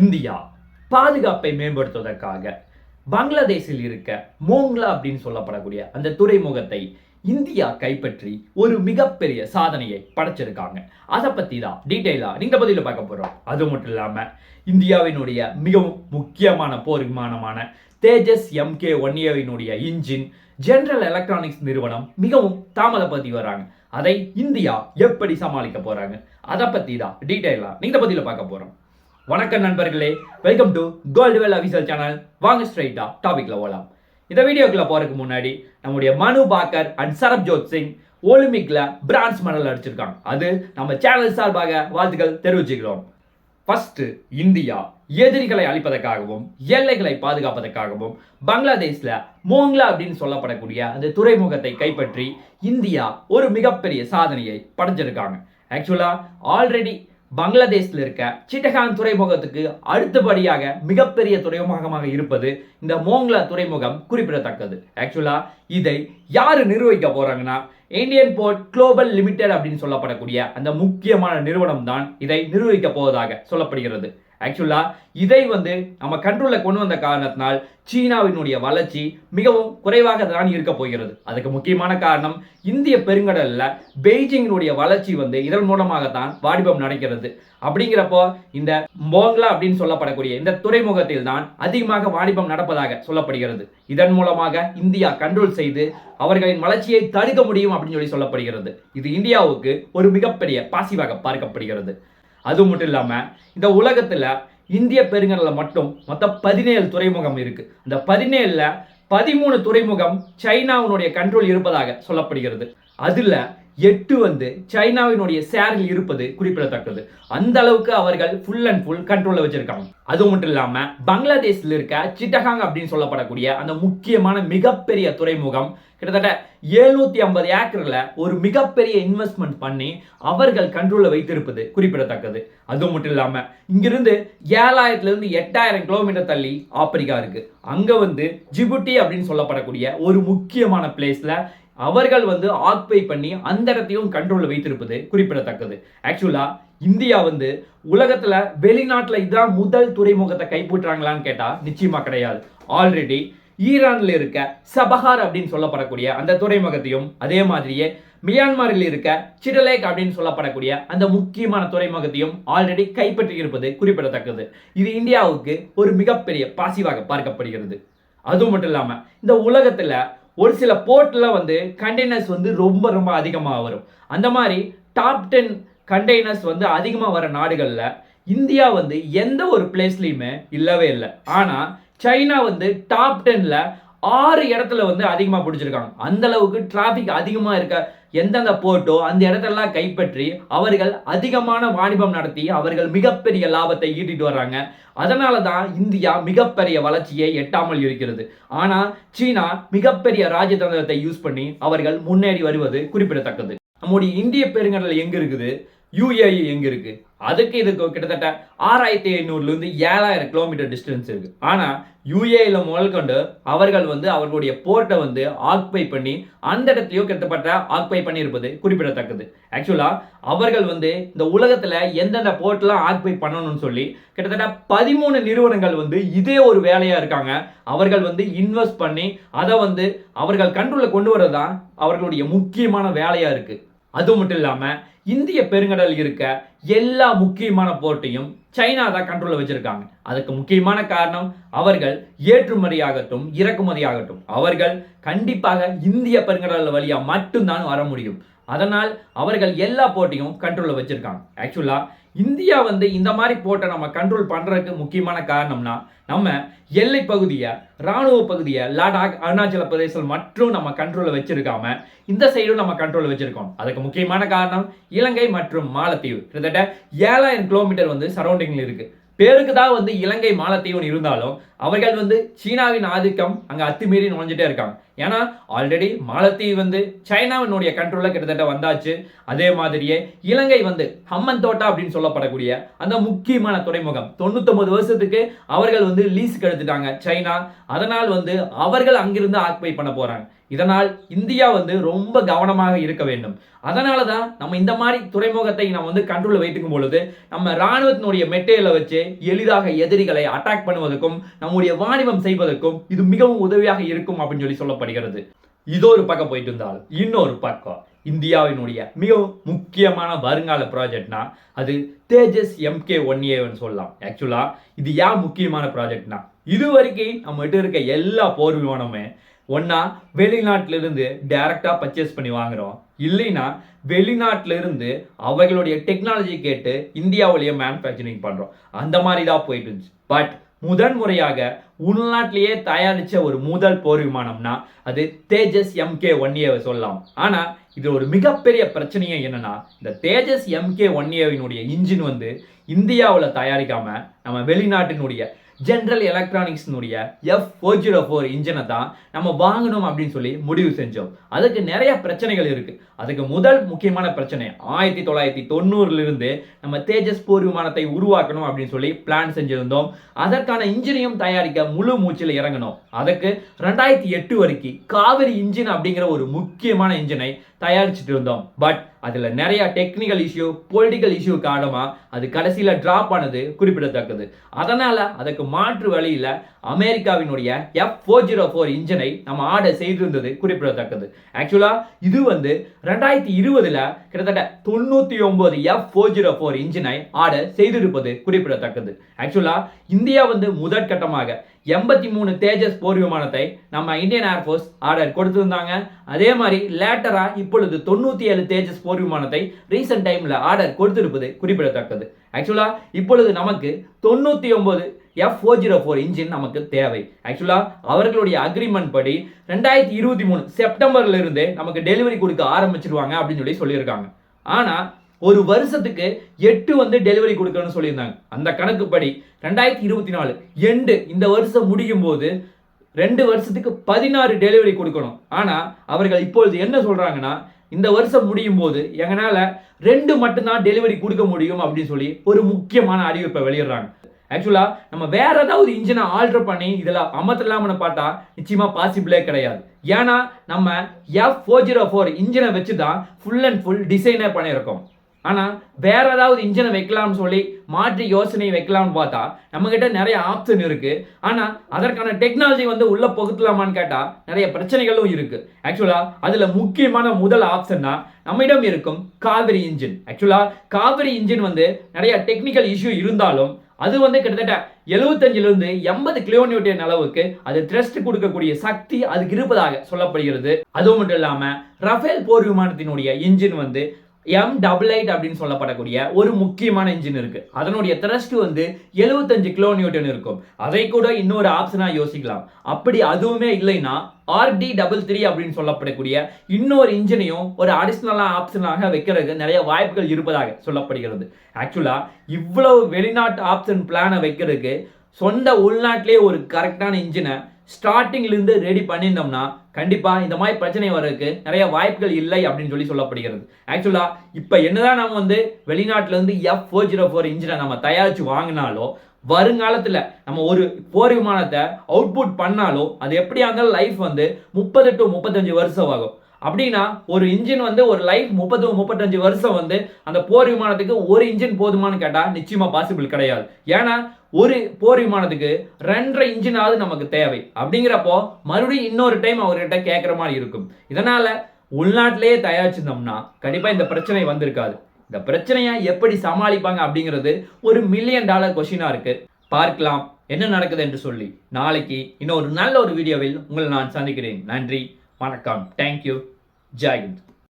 India பாதுகாப்பை மேம்படுத்துவதற்காக பங்களாதேஷில் இருக்க மோங்லா அப்படின்னு சொல்லப்படக்கூடிய அந்த துறைமுகத்தை இந்தியா கைப்பற்றி ஒரு மிகப்பெரிய சாதனையை படைச்சிருக்காங்க. அதை பத்தி தான் டீட்டெயிலா நீங்க பதில பார்க்க போறோம். அது மட்டும் இல்லாம இந்தியாவினுடைய மிகவும் முக்கியமான போர் விமானமான தேஜஸ் எம்கே ஒன் ஏவினுடைய இன்ஜின் ஜெனரல் எலக்ட்ரானிக்ஸ் நிறுவனம் மிகவும் தாமதப்படுத்தி வராங்க. அதை இந்தியா எப்படி சமாளிக்க போறாங்க? அதை பத்தி தான் டீட்டெயிலா நீங்க பதில பார்க்க போறோம். வணக்கம் நண்பர்களே welcome to gold well official channel வாங்க ஸ்ட்ரைட்டா டாபிக்ல போகலாம் இந்த வீடியோக்குள்ள போறதுக்கு முன்னாடி நம்முடைய மனு பாக்கர் அண்ட் சரப்ஜோத் சிங் ஒலிம்பிக்ல பிரான்ஸ் மெடல் அடிச்சிருக்காங்க. அது நம்ம சேனல் சார்பாக வாழ்த்துக்கள் தெரிவிச்சுக்கிறோம். ஃபஸ்ட்டு இந்தியா எதிரிகளை அழிப்பதற்காகவும் எல்லைகளை பாதுகாப்பதற்காகவும் பங்களாதேஷ்ல மோங்லா அப்படின்னு சொல்லப்படக்கூடிய அந்த துறைமுகத்தை கைப்பற்றி இந்தியா ஒரு மிகப்பெரிய சாதனையை படைஞ்சிருக்காங்க ஆக்சுவலாக ஆல்ரெடி பங்களாதேஷ்ல இருக்க சிட்டகான் துறைமுகத்துக்கு அடுத்தபடியாக மிகப்பெரிய துறைமுகமாக இருப்பது இந்த மோங்லா துறைமுகம் குறிப்பிடத்தக்கது. ஆக்சுவலாக இதை யார் நிர்வகிக்க போகிறாங்கன்னா இந்தியன் போர்ட் குளோபல் லிமிடெட் அப்படின்னு சொல்லப்படக்கூடிய அந்த முக்கியமான நிறுவனம் தான் இதை நிர்வகிக்க போவதாக சொல்லப்படுகிறது. ஆக்சுவலாக இதை வந்து நம்ம கண்ட்ரோலில் கொண்டு வந்த காரணத்தினால் சீனாவினுடைய வளர்ச்சி மிகவும் குறைவாக தான் இருக்க போகிறது. அதுக்கு முக்கியமான காரணம் இந்திய பெருங்கடலில் பெய்ஜிங்கினுடைய வளர்ச்சி வந்து இதன் மூலமாகத்தான் வாடிபம் நடக்கிறது. அப்படிங்கிறப்போ இந்த மோங்லா அப்படின்னு சொல்லப்படக்கூடிய இந்த துறைமுகத்தில் தான் அதிகமாக வாணிபம் நடப்பதாக சொல்லப்படுகிறது. இதன் மூலமாக இந்தியா கண்ட்ரோல் செய்து அவர்களின் வளர்ச்சியை தடுக்க முடியும் அப்படின்னு சொல்லி சொல்லப்படுகிறது. இது இந்தியாவுக்கு ஒரு மிகப்பெரிய பாசிவாக பார்க்கப்படுகிறது. அது மட்டும் இல்லாமல் இந்த உலகத்தில் இந்திய பெருங்கடலில் மட்டும் மொத்தம் பதினேழு துறைமுகம் இருக்கு. அந்த பதினேழில் பதிமூணு துறைமுகம் சைனாவினுடைய கண்ட்ரோல் இருப்பதாக சொல்லப்படுகிறது. அதில் எட்டு வந்து சைனாவினுடைய சேரில் இருப்பது குறிப்பிடத்தக்கது. அந்த அளவுக்கு அவர்கள் ஃபுல் அண்ட் ஃபுல் கண்ட்ரோலில் வச்சிருக்காங்க. அது மட்டும் இல்லாமல் பங்களாதேஷில் இருக்க சிட்டகாங் அப்படின்னு சொல்லப்படக்கூடிய அந்த முக்கியமான மிகப்பெரிய துறைமுகம் கிட்டத்தட்ட எழுநூத்தி ஐம்பது ஏக்கர்ல ஒரு மிகப்பெரிய இன்வெஸ்ட்மெண்ட் பண்ணி அவர்கள் கண்ட்ரோலில் வைத்திருப்பது குறிப்பிடத்தக்கது. அது மட்டும் இல்லாமல் இங்கிருந்து ஏழாயிரத்துல இருந்து எட்டாயிரம் கிலோமீட்டர் தள்ளி ஆப்பிரிக்கா இருக்கு. அங்கே வந்து ஜிபுட்டி அப்படின்னு சொல்லப்படக்கூடிய ஒரு முக்கியமான பிளேஸில் அவர்கள் வந்து ஆக்பை பண்ணி அந்த இடத்தையும் கண்ட்ரோலில் வைத்திருப்பது குறிப்பிடத்தக்கது. ஆக்சுவலாக இந்தியா வந்து உலகத்தில் வெளிநாட்டில் இதான் முதல் துறைமுகத்தை கைப்பற்றாங்களான்னு கேட்டால் நிச்சயமாக கிடையாது. ஆல்ரெடி ஈரானில் இருக்க சபஹார் அப்படின்னு சொல்லப்படக்கூடிய அந்த துறைமுகத்தையும் அதே மாதிரியே மியான்மரில் இருக்க சிடலேக் அப்படின்னு சொல்லப்படக்கூடிய அந்த முக்கியமான துறைமுகத்தையும் ஆல்ரெடி கைப்பற்றி இருப்பது குறிப்பிடத்தக்கது. இது இந்தியாவுக்கு ஒரு மிகப்பெரிய பாசிவாக பார்க்கப்படுகிறது. அதுவும் மட்டும் இல்லாமல் இந்த உலகத்தில் ஒரு சில போர்ட்டில் வந்து கண்டெய்னர்ஸ் வந்து ரொம்ப ரொம்ப அதிகமாக வரும். அந்த மாதிரி டாப் டென் கண்டெய்னர்ஸ் வந்து அதிகமாக வர நாடுகளில் இந்தியா வந்து எந்த ஒரு பிளேஸ்லையுமே இல்லவே இல்லை. ஆனால் சைனா வந்து டாப் டென்னில் ஆறு இடத்துல வந்து அதிகமாக பிடிச்சிருக்காங்க. அந்த அளவுக்கு டிராஃபிக் அதிகமாக இருக்க எந்தெந்த போர்ட்டோ அந்த இடத்தெல்லாம் கைப்பற்றி அவர்கள் அதிகமான வாணிபம் நடத்தி அவர்கள் மிகப்பெரிய லாபத்தை ஈட்டிட்டு வர்றாங்க. அதனால தான் இந்தியா மிகப்பெரிய வளர்ச்சியை எட்டாமல் இருக்கிறது. ஆனால் சீனா மிகப்பெரிய ராஜதந்திரத்தை யூஸ் பண்ணி அவர்கள் முன்னேறி வருவது குறிப்பிடத்தக்கது. நம்முடைய இந்திய பெருங்கடல் எங்க இருக்குது? யூஏஇ எங்க இருக்கு? அதுக்கு இதுக்கு கிட்டத்தட்ட ஆறாயிரத்தி ஐநூறுலேருந்து ஏழாயிரம் கிலோமீட்டர் டிஸ்டன்ஸ் இருக்கு. ஆனால் யூஏயில் முதல் கொண்டு அவர்கள் வந்து அவர்களுடைய போர்ட்டை வந்து ஆக்குபை பண்ணி அந்த இடத்துலையும் கிட்டத்தட்ட ஆக்குபை பண்ணியிருப்பது குறிப்பிடத்தக்கது. ஆக்சுவலாக அவர்கள் வந்து இந்த உலகத்தில் எந்தெந்த போர்ட்லாம் ஆக்குபை பண்ணணும்னு சொல்லி கிட்டத்தட்ட பதிமூணு நிறுவனங்கள் வந்து இதே ஒரு வேலையாக இருக்காங்க. அவர்கள் வந்து இன்வெஸ்ட் பண்ணி அதை வந்து அவர்கள் கண்ட்ரோலில் கொண்டு வரதான் அவர்களுடைய முக்கியமான வேலையாக இருக்குது அது மட்டும் இல்லாமல் இந்திய பெருங்கடல் இருக்க எல்லா முக்கியமான போர்ட்டையும் சைனா தான் கண்ட்ரோலில் வச்சுருக்காங்க. அதுக்கு முக்கியமான காரணம் அவர்கள் ஏற்றுமதியாகட்டும் இறக்குமதியாகட்டும். அவர்கள் கண்டிப்பாக இந்திய பெருங்கடல் வழியாக மட்டும்தான் வர முடியும். அதனால் அவர்கள் எல்லா போட்டியும் கண்ட்ரோலில் வச்சுருக்காங்க. ஆக்சுவலா இந்தியா வந்து இந்த மாதிரி போட்டை நம்ம கண்ட்ரோல் பண்ணுறதுக்கு முக்கியமான காரணம்னா நம்ம எல்லை பகுதியை இராணுவ பகுதியை லடாக் அருணாச்சல பிரதேசம் மற்றும் நம்ம கண்ட்ரோலில் வச்சிருக்காம இந்த சைடும் நம்ம கண்ட்ரோலில் வச்சிருக்கோம். அதுக்கு முக்கியமான காரணம் இலங்கை மற்றும் மாலத்தீவு. கிட்டத்தட்ட ஏழாயிரம் கிலோமீட்டர் வந்து சரௌண்டிங்கில் இருக்குது பேருக்கு தான் வந்து இலங்கை மாலத்தீவுன்னு இருந்தாலும் அவர்கள் வந்து சீனாவின் ஆதிக்கம் அங்கே அத்துமீறி நுழைஞ்சிட்டே இருக்காங்க. ஏன்னா ஆல்ரெடி மாலத்தீவு வந்து சைனாவினுடைய கண்ட்ரோலில் கிட்டத்தட்ட வந்தாச்சு. அதே மாதிரியே இலங்கை வந்து ஹம்மன் தோட்டா அப்படின்னு சொல்லப்படக்கூடிய அந்த முக்கியமான துறைமுகம். தொண்ணூத்தொம்பது வருஷத்துக்கு அவர்கள் வந்து லீஸுக்கு எடுத்துட்டாங்க சைனா. அதனால் வந்து அவர்கள் அங்கிருந்து ஆக்குபை பண்ண போகிறாங்க இதனால் இந்தியா வந்து ரொம்ப கவனமாக இருக்க வேண்டும். அதனால தான் நம்ம இந்த மாதிரி துறைமுகத்தை நம்ம வந்து கண்ட்ரோலில் வைத்துக்கும் பொழுது நம்ம ராணுவத்தினுடைய மெட்டேரியலை வச்சு எளிதாக எதிரிகளை அட்டாக் பண்ணுவதற்கும் நம்முடைய வாணிபம் செய்வதற்கும் இது மிகவும் உதவியாக இருக்கும் அப்படின்னு சொல்லி சொல்லப்படுகிறது. இதோ ஒரு பக்கம் போயிட்டு இருந்தால் இன்னொரு பக்கம் இந்தியாவினுடைய மிக முக்கியமான வருங்கால ப்ராஜெக்ட்னா அது தேஜஸ் எம்கே ஒன் ஏன்னு சொல்லலாம். ஆக்சுவலாக இது ஏன் முக்கியமான ப்ராஜெக்ட்னா இது வரைக்கும் நம்மகிட்ட இருக்க எல்லா போர் விமானமே ஒன்னா வெளிநாட்டிலிருந்து இருந்து பர்ச்சேஸ் பண்ணி வாங்குறோம். இல்லைன்னா வெளிநாட்டிலிருந்து அவர்களுடைய டெக்னாலஜி கேட்டு இந்தியாவிலேயே மேனுஃபேக்சரிங் பண்ணுறோம் அந்த மாதிரி தான் போயிட்டு இருந்துச்சு. பட் முதன் முறையாக உள்நாட்டிலேயே தயாரித்த ஒரு முதல் போர் விமானம்னா அது தேஜஸ் எம்கே ஒன் ஏவை சொல்லலாம். ஆனால் இது ஒரு மிகப்பெரிய பிரச்சனையே என்னன்னா இந்த தேஜஸ் எம்கே ஒன் ஏவினுடைய இன்ஜின் வந்து இந்தியாவில் தயாரிக்காமல் நம்ம வெளிநாட்டினுடைய ஜென்ரல் எலக்ட்ரானிக்ஸ்னுடைய எஃப் ஃபோர் ஜீரோ ஃபோர் இன்ஜினை தான் நம்ம வாங்கணும் அப்படின்னு சொல்லி முடிவு செஞ்சோம். அதுக்கு நிறைய பிரச்சனைகள் இருக்கு. அதுக்கு முதல் முக்கியமான பிரச்சனை ஆயிரத்தி தொள்ளாயிரத்தி தொண்ணூறுலேருந்து நம்ம தேஜஸ் போர் விமானத்தை உருவாக்கணும் அப்படின்னு சொல்லி பிளான் செஞ்சிருந்தோம். அதற்கான இன்ஜினையும் தயாரிக்க முழு மூச்சில் இறங்கணும் அதுக்கு ரெண்டாயிரத்தி எட்டு வரைக்கும் காவிரி இன்ஜின் அப்படிங்கிற ஒரு முக்கியமான இன்ஜினை தயாரிச்சுட்டு இருந்தோம். பட் அதில் நிறைய டெக்னிக்கல் இஷ்யூ பொலிட்டிக்கல் இஷ்யூ காரணமாக அது கடைசியில் ட்ராப் ஆனது குறிப்பிடத்தக்கது. அதனால் அதுக்கு மாற்று வழியில் அமெரிக்காவினுடைய எஃப் ஃபோர் ஜீரோ ஃபோர் இன்ஜினை நம்ம ஆர்டர் செய்திருந்தது குறிப்பிடத்தக்கது. ஆக்சுவலாக இது வந்து ரெண்டாயிரத்தி இருபதில் கிட்டத்தட்ட தொண்ணூற்றி ஒம்பது எஃப் ஃபோர் ஜீரோ ஃபோர் இன்ஜினை ஆர்டர் செய்திருப்பது குறிப்பிடத்தக்கது. ஆக்சுவலாக இந்தியா வந்து முதற்கட்டமாக எண்பத்தி மூணு தேஜஸ் போர் விமானத்தை நம்ம இந்தியன் ஏர்ஃபோர்ஸ் ஆர்டர் கொடுத்துருந்தாங்க. அதே மாதிரி லேட்டராக இப்பொழுது தொண்ணூற்றி ஏழு தேஜஸ் போர் விமானத்தை ரீசெண்ட் டைமில் ஆர்டர் கொடுத்திருப்பது குறிப்பிடத்தக்கது. ஆக்சுவலா இப்பொழுது நமக்கு தொண்ணூற்றி ஒம்பது F four zero four engine நமக்கு தேவை. ஆக்சுவலா அவர்களுடைய அக்ரிமெண்ட் படி ரெண்டாயிரத்தி இருபத்தி மூணு செப்டம்பர்லேருந்தே நமக்கு டெலிவரி கொடுக்க ஆரம்பிச்சிருவாங்க அப்படின்னு சொல்லி சொல்லியிருக்காங்க. ஆனால் ஒரு வருஷத்துக்கு எட்டு வந்து டெலிவரி கொடுக்கணும்னு சொல்லியிருந்தாங்க. அந்த கணக்குப்படி ரெண்டாயிரத்தி இருபத்தி நாலு எண்டு இந்த வருஷம் முடியும் போது ரெண்டு வருஷத்துக்கு பதினாறு டெலிவரி கொடுக்கணும். ஆனால் அவர்கள் இப்பொழுது என்ன சொல்கிறாங்கன்னா இந்த வருஷம் முடியும் போது எங்களால் ரெண்டு மட்டும்தான் டெலிவரி கொடுக்க முடியும் அப்படின்னு சொல்லி ஒரு முக்கியமான அறிவிப்பை வெளியிடுறாங்க. ஆக்சுவலாக நம்ம வேற ஏதாவது இன்ஜினை ஆல்டர் பண்ணி இதில் அமர்த்தலாம்னு பார்த்தா நிச்சயமாக பாசிபிளே கிடையாது. ஏன்னா நம்ம எஃப் ஃபோர் ஜீரோ ஃபோர் இன்ஜினை வச்சு தான் ஃபுல் அண்ட் ஃபுல் டிசைனே பண்ணியிருக்கோம். ஆனால் வேற ஏதாவது இன்ஜினை வைக்கலாம்னு சொல்லி மாற்றி யோசனை வைக்கலாம்னு பார்த்தா நம்மக்கிட்ட நிறைய ஆப்ஷன் இருக்குது ஆனால் அதற்கான டெக்னாலஜி வந்து உள்ளே புகுத்தலாமான்னு கேட்டால் நிறைய பிரச்சனைகளும் இருக்குது ஆக்சுவலாக அதில் முக்கியமான முதல் ஆப்ஷன்னா நம்மிடம் இருக்கும் காவிரி இன்ஜின். ஆக்சுவலா காவிரி இன்ஜின் வந்து நிறைய டெக்னிக்கல் இஷ்யூ இருந்தாலும் அது வந்து கிட்டத்தட்ட எழுபத்தஞ்சிலிருந்து எண்பது கிலோமீட்டர் அளவுக்கு அது த்ரெஸ்ட் கொடுக்கக்கூடிய சக்தி அதுக்கு இருப்பதாக சொல்லப்படுகிறது. அதுவும் மட்டும் இல்லாமல் ரஃபேல் போர் விமானத்தினுடைய இன்ஜின் வந்து எம் டபுள் எயிட் அப்படின்னு சொல்லப்படக்கூடிய ஒரு முக்கியமான இன்ஜின் இருக்கு. அதனுடைய த்ரஸ்ட் வந்து 75 கிலோ நியூட்டன் இருக்கும். அதை கூட இன்னொரு ஆப்ஷனா யோசிக்கலாம். அப்படி அதுவுமே இல்லைன்னா ஆர்டி டபுள் த்ரீ அப்படின்னு சொல்லப்படக்கூடிய இன்னொரு இன்ஜினையும் ஒரு அடிஷ்னலாக ஆப்ஷனாக வைக்கிறதுக்கு நிறைய வாய்ப்புகள் இருப்பதாக சொல்லப்படுகிறது. ஆக்சுவலாக இவ்வளவு வெளிநாட்டு ஆப்ஷன் பிளானை வைக்கிறதுக்கு சொந்த உள்நாட்டிலே ஒரு கரெக்டான இன்ஜினை ஸ்டார்டிங்லேருந்து ரெடி பண்ணியிருந்தோம்னா கண்டிப்பாக இந்த மாதிரி பிரச்சனை வர்றதுக்கு நிறைய வாய்ப்புகள் இல்லை அப்படின்னு சொல்லி சொல்லப்படுகிறது. ஆக்சுவலாக இப்போ என்னதான் நம்ம வந்து வெளிநாட்டிலேருந்து எஃப் ஃபோர் ஜீரோ ஃபோர் இன்ஜினை நம்ம தயாரித்து வாங்கினாலோ வருங்காலத்தில் நம்ம ஒரு போர் விமானத்தை அவுட்புட் பண்ணாலோ அது எப்படியா இருந்தாலும் லைஃப் வந்து முப்பது டு முப்பத்தஞ்சு வருஷம் ஆகும். அப்படின்னா ஒரு இன்ஜின் வந்து ஒரு லைஃப் முப்பது முப்பத்தஞ்சு வருஷம் வந்து அந்த போர் விமானத்துக்கு ஒரு இன்ஜின் போதுமான்னு கேட்டால் நிச்சயமா பாசிபிள் கிடையாது. ஏன்னா ஒரு போர் விமானத்துக்கு ரெண்டரை இன்ஜினாவது நமக்கு தேவை. அப்படிங்கிறப்போ மறுபடியும் இன்னொரு டைம் அவர்கிட்ட கேட்குற மாதிரி இருக்கும். இதனால உள்நாட்டிலேயே தயாரிச்சிருந்தோம்னா கண்டிப்பாக இந்த பிரச்சனை வந்திருக்காது. இந்த பிரச்சனையை எப்படி சமாளிப்பாங்க அப்படிங்கிறது ஒரு மில்லியன் டாலர் கொஷினாக இருக்கு. பார்க்கலாம் என்ன நடக்குது என்று சொல்லி. நாளைக்கு இன்னொரு நல்ல ஒரு வீடியோவில் உங்களை நான் சந்திக்கிறேன். நன்றி. வணக்கம் தேங்க்யூ ஜெய் ஹிந்த்